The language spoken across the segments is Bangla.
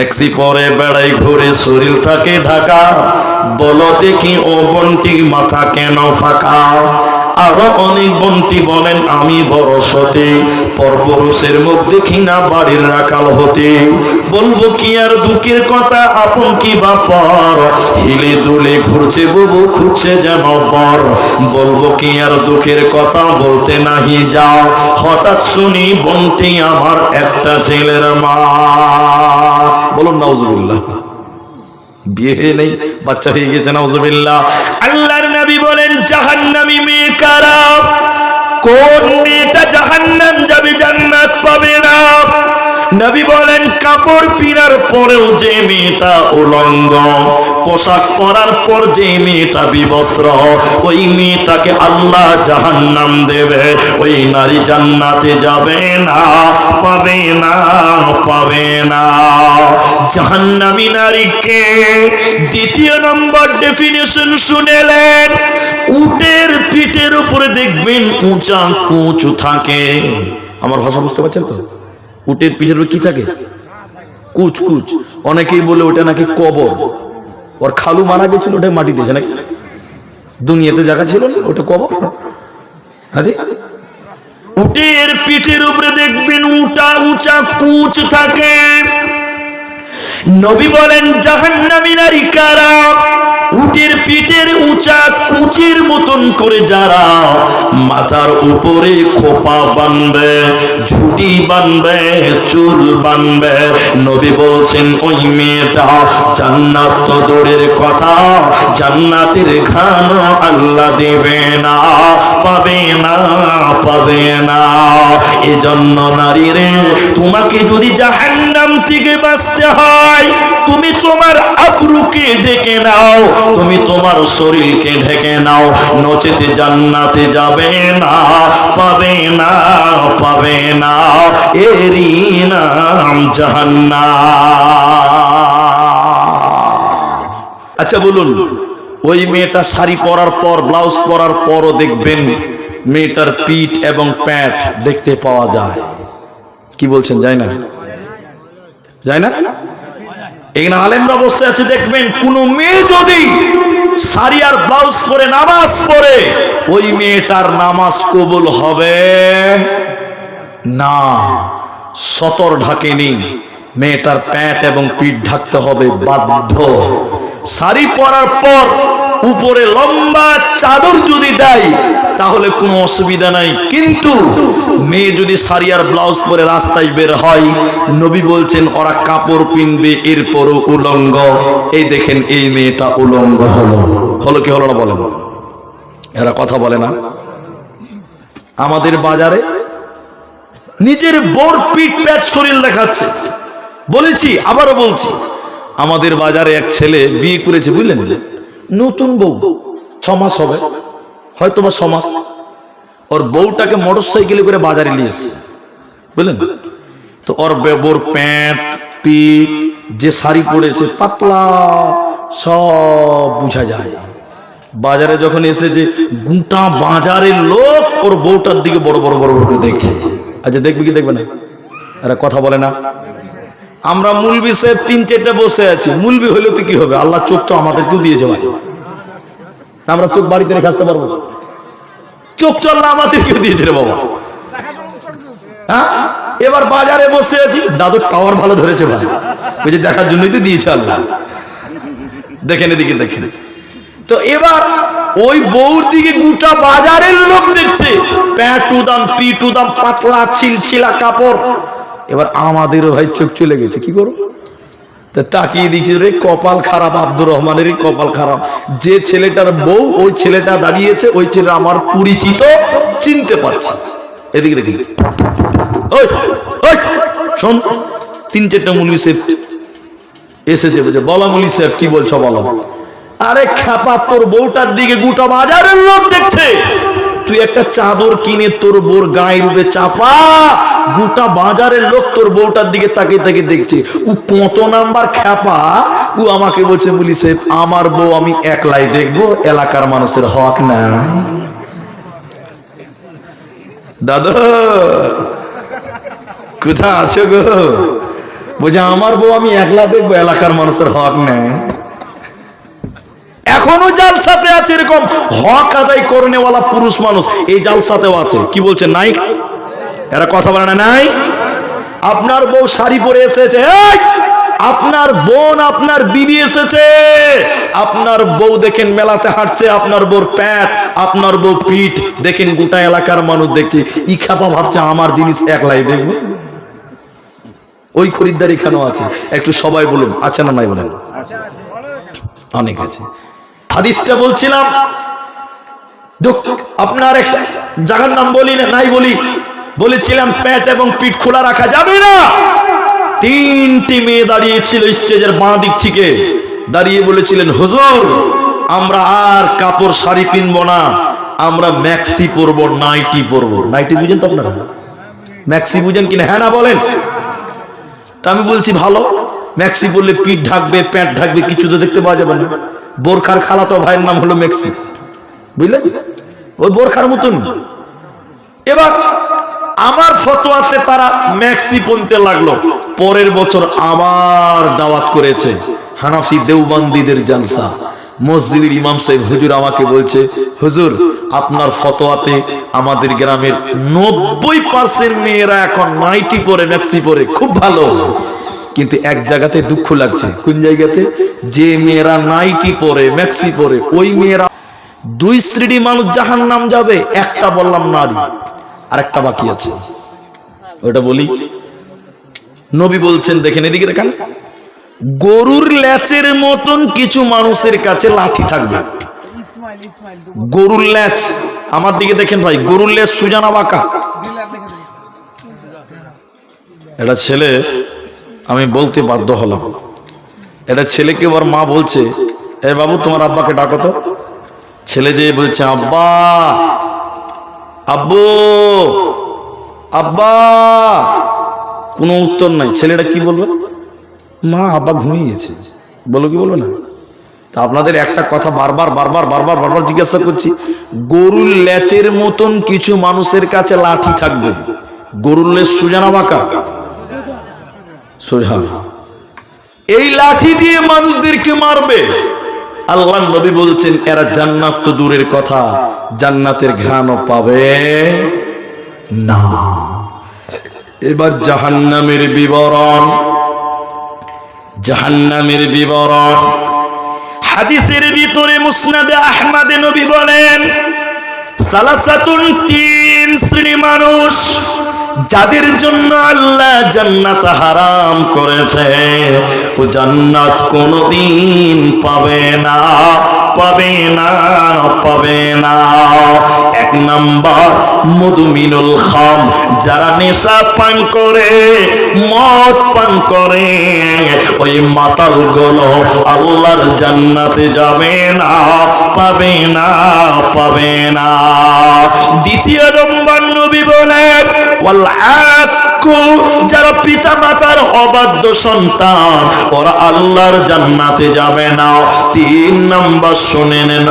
মেক্সি পরে বেড়াই ঘুরে শরীর থাকে ঢাকা। বলো দেখি ও বন্টি মাথা কেন ফাঁকা? আরও অনেক বন্টি বলেন, আমি বড় সতে, পরপুরুষের মুখ দেখি না, বাড়ির রাখাল হতে। বলব কি আর দুঃখের কথা, আপন কি বাপর হিলে দুলে ঘুরছে, বুবু খুঁজছে যেন বর বলব কি আর দুঃখের কথা, বলতে নাহি যাও। হঠাৎ শুনি বন্টি আমার একটা ছেলের মা। বলুন, নাউজুবিল্লাহ। বিয়ে নেই, বাচ্চা হয়ে গেছে, নাউজুবিল্লাহ। আল্লাহর নবী বলেন জাহান্নামী মেয়ে কারা? কোন মেয়েটা জাহান্নাম যাবে জান্নাত পাবে না? নবী বলেন, কাপড় পিরার পরেও যে মেয়েটা উলঙ্গ, পোশাক পরার পর যে মেয়েটা বিবস্ত্র, ওই মেয়েটাকে আল্লাহ জাহান্নাম দেবে। ওই নারী জান্নাতে যাবে না, পাবে না পাবে না। জাহান্নামী নারীকে দ্বিতীয় নম্বর ডেফিনেশন শুনেলেন, উটের পিঠের উপরে দেখবেন উঁচা কুচু থাকে। আমার ভাষা বুঝতে পারছেন তো? উটের পিঠের কি থাকে? কুচ কুচ। অনেকেই বলে ওটা নাকি কবর। ওর খালু মারা গেছিল ওটা মাটি দিয়েছে নাকি? দুনিয়াতে জায়গা ছিল না, ওটা কবর? আরে উটের পিঠের উপরে দেখবেন উটা উঁচা, কুচ থাকে। নবী বলেন, জাহান্নামী নারী কারা উটের পিঠের উঁচা কুচির মতন করে যারা মাথার উপরে খোপা বানবে, ঝুটি বানবে, চুল বানবে, নবী বলছেন, ওই মেয়েটা জান্নাত তো দূরের কথা, জান্নাতের ঘান আল্লাহ দেবে না, পাবে না পাবে না। এজন্য নারী রে তোমাকে যদি জাহান্নাম থেকে বাঁচতে হয়। তুমি তোমার আবরুকে ডেকে নাও, তুমি তোমার শরীরকে ঢেকে নাও। নচেতে জান্নাতে যাবে না, পাবে না পাবে না। এরই নাম জাহান্নাম। আচ্ছা বলুন, ওই মেয়েটা শাড়ি পরার পর, ব্লাউজ পরার পরও দেখবেন মেয়েটার পিঠ এবং প্যাট দেখতে পাওয়া যায়। কি বলছেন, যায় না? যায় না? এখানে আলেমরা বসে আছে, দেখবেন কোন মেয়ে যদি আর ব্লাউজ পরে নামাজ পড়ে, ওই মেয়েটার নামাজ কবুল হবে না। সতর ঢাকেনি মেয়েটার প্যান্ট এবং পিঠ ঢাকতে হবে বাধ্য। শাড়ি পরার পর উপরে লম্বা চাদর যদি দেয়, তাহলে কোনো অসুবিধা নাই। কিন্তু মেয়ে যদি আর ব্লাউজ পরে রাস্তায় বের হয়, নবী বলছেন, ওরা কাপড় পিনবে, এরপরও উলঙ্গ। এই দেখেন, এই মেয়েটা উলঙ্গ হলো। হলো কি হলো না বলেন? এরা কথা বলে না। আমাদের বাজারে নিজের বোর পিঠ প্যাট শরীর দেখাচ্ছে। বলেছি, আবারও বলছি, আমাদের বাজারে এক ছেলে বিয়ে করেছে, বুঝলেন? নতুন বউ। ছ মাস হবে। হয়তো বা ছ মাস ওর বউটাকে মোটর সাইকেলে করে বাজারে নিয়ে এসছে। বুঝলেন? তো ওর বে- বোর প্যান্ট পিঠ যে শাড়ি পরেছে, পাতলা, সব বোঝা যায়। বাজারে যখন এসে যে গুটা বাজারের লোক ওর বউটার দিকে বড় বড় বড় বড় করে দেখছে। আচ্ছা দেখবি কি দেখবে না? এরা কথা বলে না। আমরা মুলবি সাহেব তিন চারটে বসে আছি। মুলবি হইলে তো কি হবে? আল্লাহ চোখ তো আমাদেরকেও দিয়েছে ভাই। আমরা চোখ বাড়িতে রেখে আসতে পারব। চোখ তো আল্লাহ আমাদেরকেও দিয়েছে রে বাবা। হ্যাঁ? এবার বাজারে বসে আছি। দাদুর টাওয়ার ভালো ধরেছে ভাই। ওই যে দেখার জন্যই তো দিয়েছে আল্লাহ। দেখেন এদিকে, দেখেন। তো এবার ওই বউর দিকে গোটা বাজারের লোক দেখছে। প্যান্ট উদাম পিট দাম পাতলা, ছিলছিলা কাপড়। এবার আমাদেরও ভাই চোখ চলে গেছে, কি করব? তা তাকিয়ে দিচ্ছে রে, কপাল খারাপ, আব্দুর রহমানেরই কপাল খারাপ। যে ছেলেটার বউ, ওই ছেলেটা দাঁড়িয়েছে, ওই ছেলেটা আমার পরিচিত, চিনতে পারছে। এদিকে দেখি। শোন, তিন চারটা মুলবি সাহেব এসেছে বলছে বলো মুলি সাহেব কি বলছো বলো? আরে, খ্যাপা, তোর বউটার দিকে গোটা বাজারের লোক দেখছে। তুই একটা চাদর কিনে তোর বোর গায়ের উপরে চাপা। গোটা বাজারের লোক তোর বউটার দিকে তাকিয়ে তাকিয়ে দেখছে। ও কত নাম্বার খ্যাপা। ও আমাকে বলছে, বলি সাহেব, আমার বউ আমি একলাই দেখব, এলাকার মানুষের হক না দাদা কোথা আছো গো? বলছে, আমার বউ আমি একলা দেখব, এলাকার মানুষের হক নেয় এখনও জালসাতে আছে এরকম হক আদায় করনেওয়ালা পুরুষ মানুষ। এই জালসাতেও আছে। কি বলছে নাই এরা কথা বলে না, নাই? আপনার বউ শাড়ি পরে এসেছে! আপনার বোন, আপনার বিবি এসেছে। আপনার বউ দেখেন মেলাতে হাঁটছে, আপনার বউর প্যাট, আপনার বউ পিঠ। দেখেন গোটা এলাকার মানুষ দেখছে। ই খাপা ভাবছে, আমার জিনিস একলাই দেখব ওই খরিদ্দার এখানেও আছে। একটু সবাই বলুন, আছে না নাই বলেন? অনেক আছে। হাদিসটা বলছিলাম আপনার এক জায়গার নাম বলি না, নাই বলি, বলেছিলাম প্যাট এবং পিঠ খোলা রাখা যাবে না। তিনটি মেয়ে দাঁড়িয়েছিল স্টেজের বাঁ দিক থেকে, দাঁড়িয়ে বলেছিলেন, হুজুর, আমরা আর কাপড় শাড়ি পিনবো না, আমরা ম্যাক্সি পরব, নাইটি পরব। নাইটি বুঝেন তো আপনারা? ম্যাক্সি বুঝেন কিনা? হ্যাঁ না বলেন। তা আমি বলছি, ভালো, ম্যাক্সি পরলে পিঠ ঢাকবে, প্যাট ঢাকবে, কিছু তো দেখতে পাওয়া যাবে না। বোরখার খালাতো ভাইয়ের নাম হলো ম্যাক্সি বুঝলেন ওই বোরখার মতন। এবার আমার ফতোয়াতে তারা ম্যাক্সি পনতে লাগল। পরের বছর আবার দাওয়াত করেছে হানাফি দেওবান্দিদের জালসা। মসজিদের ইমাম সাহেব হুজুর আমাকে বলছে, হুজুর, আপনার ফতোয়াতে আমাদের গ্রামের নব্বই পার্সেন্ট মেয়েরা এখন নাইটি পরে ম্যাক্সি পরে। খুব ভালো। কিন্তু এক জায়গাতে দুঃখ লাগছে। কোন জায়গাতে? যে মেয়েরা নাইটি পরে ম্যাক্সি পরে ওই মেয়েরা দুই শ্রেণি মানুষ জাহান নাম যাবে একটা বললাম নারী আরেকটা বাকি আছে। ওটা বলি। নবী বলছেন দেখেন এদিকে দেখেন। গরুর ল্যাচের মতন কিছু মানুষের কাছে লাঠি থাকবে। গরুর ল্যাচ আমার দিকে দেখেন ভাই গরুর ল্যাচ সুজানা বাঁকা। এটা ছেলে আমি বলতে বাধ্য হলাম। এটা ছেলেকে ওর মা বলছে, এ বাবু, তোমার আব্বাকে ডাকো তো। ছেলে যেয়ে বলছে, আব্বা, আব্বু, আব্বা। কোনো উত্তর নাই। ছেলেটা কি বলবে? মা, আব্বা ঘুমিয়ে গেছে। বলো কি বলবে না? তা আপনাদের একটা কথা বারবার বারবার বারবার বারবার জিজ্ঞাসা করছি, গরুর ল্যাচের মতন কিছু মানুষের কাছে লাঠি থাকবে? গরুর লেজ সুজানা বাঁকা? সোজা এই লাঠি দিয়ে মানুষদেরকে মারবে। আল্লাহ নবী বলছেন এরা জান্নাত তো দূরের কথা জান্নাতের ঘ্রাণও পাবে না। এবার জাহান্নামের বিবরণ জাহান্নামের বিবরণ। হাদিসের ভিতরে মুসনাদে আহমাদে নবী বলেন সালাসাতুন তিন শ্রেণি মানুষ যাদের জন্য আল্লাহ জান্নাত হারাম করেছে, ও জান্নাত কোনদিন পাবে না পাবে না পাবে না। এক নাম্বার, মধুমিনুল খাম, যারা নেশা পান করে, মদ পান করে, ওই মাতালগুলো আল্লাহর জান্নাতে যাবে না, পাবে না পাবে না। দ্বিতীয় নম্বর নবী বলেন যারা পিতা মাতার অবাধ্য সন্তান, ওরা আল্লাহর জান্নাতে যাবে না। তিন শুনে নেন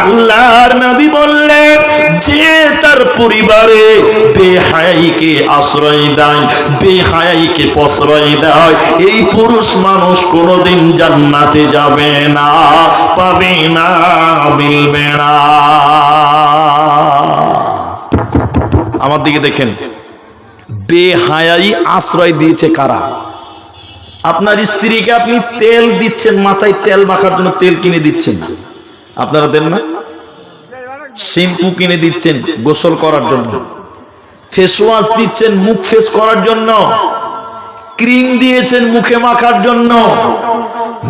আল্লাহর বললেন, যে তার পরিবারে আশ্রয় দেয়, বেহায়াইকে প্রশ্রয় দেয়, এই পুরুষ মানুষ কোনোদিন জান্নাতে যাবে না, পাবে না, মিলবে না। আমার দিকে দেখেন। বেহায়াই আশ্রয় দিয়েছে কারা? আপনার স্ত্রীকে আপনি তেল দিচ্ছেন, মাথায় তেল মাখার জন্য তেল কিনে দিচ্ছেন আপনারা দেন না? শ্যাম্পু কিনে দিচ্ছেন গোসল করার জন্য। ফেস ওয়াশ দিচ্ছেন মুখ ফেস করার জন্য। ক্রিম দিয়েছেন মুখে মাখার জন্য।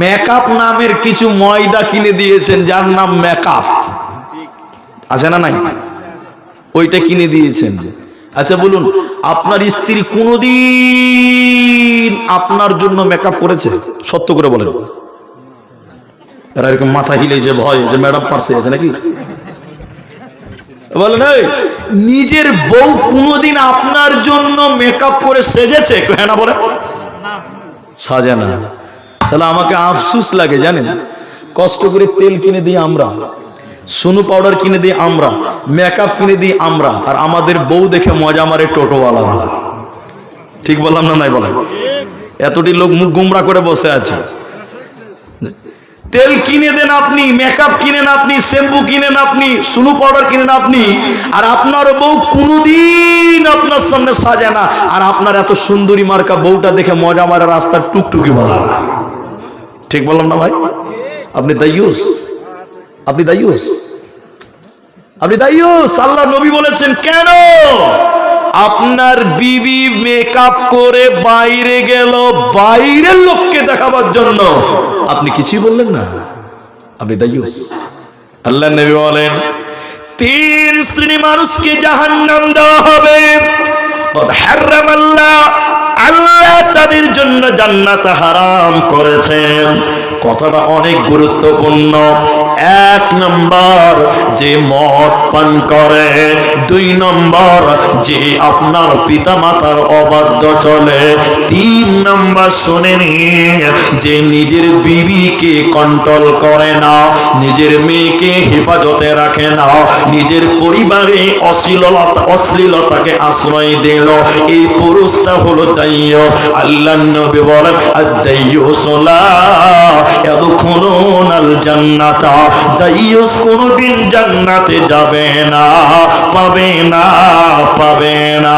মেকআপ নামের কিছু ময়দা কিনে দিয়েছেন, যার নাম মেকআপ। আছে না নাই? ওইটা কিনে দিয়েছেন। আচ্ছা বলুন, আপনার স্ত্রী কোনোদিন আপনার জন্য মেকআপ করেছে? সত্য করে বলেন। এরা এরকম মাথা হিলে যে ভয়, যে ম্যাডাম পারছে আছে নাকি? বলেন নিজের বউ কোনোদিন আপনার জন্য মেকআপ করে সেজেছে? হ্যাঁ না বলে সাজে না। তাহলে আমাকে আফসুস লাগে, জানেন? কষ্ট করে তেল কিনে দিই আমরা। সুনু পাউডার কিনে দিই আমরা মেকআপ কিনে দিই আমরা, আর আমাদের বউ দেখে মজা মারে টোটোওয়ালারা। ঠিক বললাম না নাই বলেন? এতটি লোক মুখ গুমরা করে বসে আছে। তেল কিনে দেন আপনি মেকআপ কিনেন আপনি শ্যাম্পু কিনেন আপনি সুলু পাউডার কিনেন আপনি, আর আপনার বউ কোনোদিন আপনার সামনে সাজে না, আর আপনার এত সুন্দরী মার্কা বউটা দেখে মজা মারা রাস্তার টুকটুকি বলা ঠিক বললাম না ভাই? আপনি দায়ুস আপনি দায়ুস? আপনি দায়ুস? আল্লাহ নবী বলেছেন, কেন? আপনার বিবি মেকআপ করে বাইরে গেল, বাইরের লোককে দেখাবার জন্য। আপনি কিছুই বললেন না। আপনি দায়ুস। আল্লাহ নবী বলেন, তিন শ্রেণি মানুষকে জাহান নাম দেওয়া হবে। আল্লাহ তাদের জন্য জান্নাত হারাম করেছেন। কথাটা অনেক গুরুত্বপূর্ণ। এক নম্বর যে মদ পান করে, দুই নম্বর যে আপনার পিতা মাতার অবাধ্য চলে, তিন নম্বর শোনেনি যে নিজের বিবিকে কন্ট্রোল করে না, নিজের মেয়েকে হেফাজতে রাখে না, নিজের পরিবারে অশ্লীলতা, অশ্লীলতাকে আশ্রয় দিল। এই পুরুষটা হলো দাইয় আল্লাহ নবী বলেন আদাইয়ুস লা ইয়াদখুলুনাল জান্নাতা। দাইয়ুস কোনদিন জান্নাতে যাবে না পাবে না পাবে না।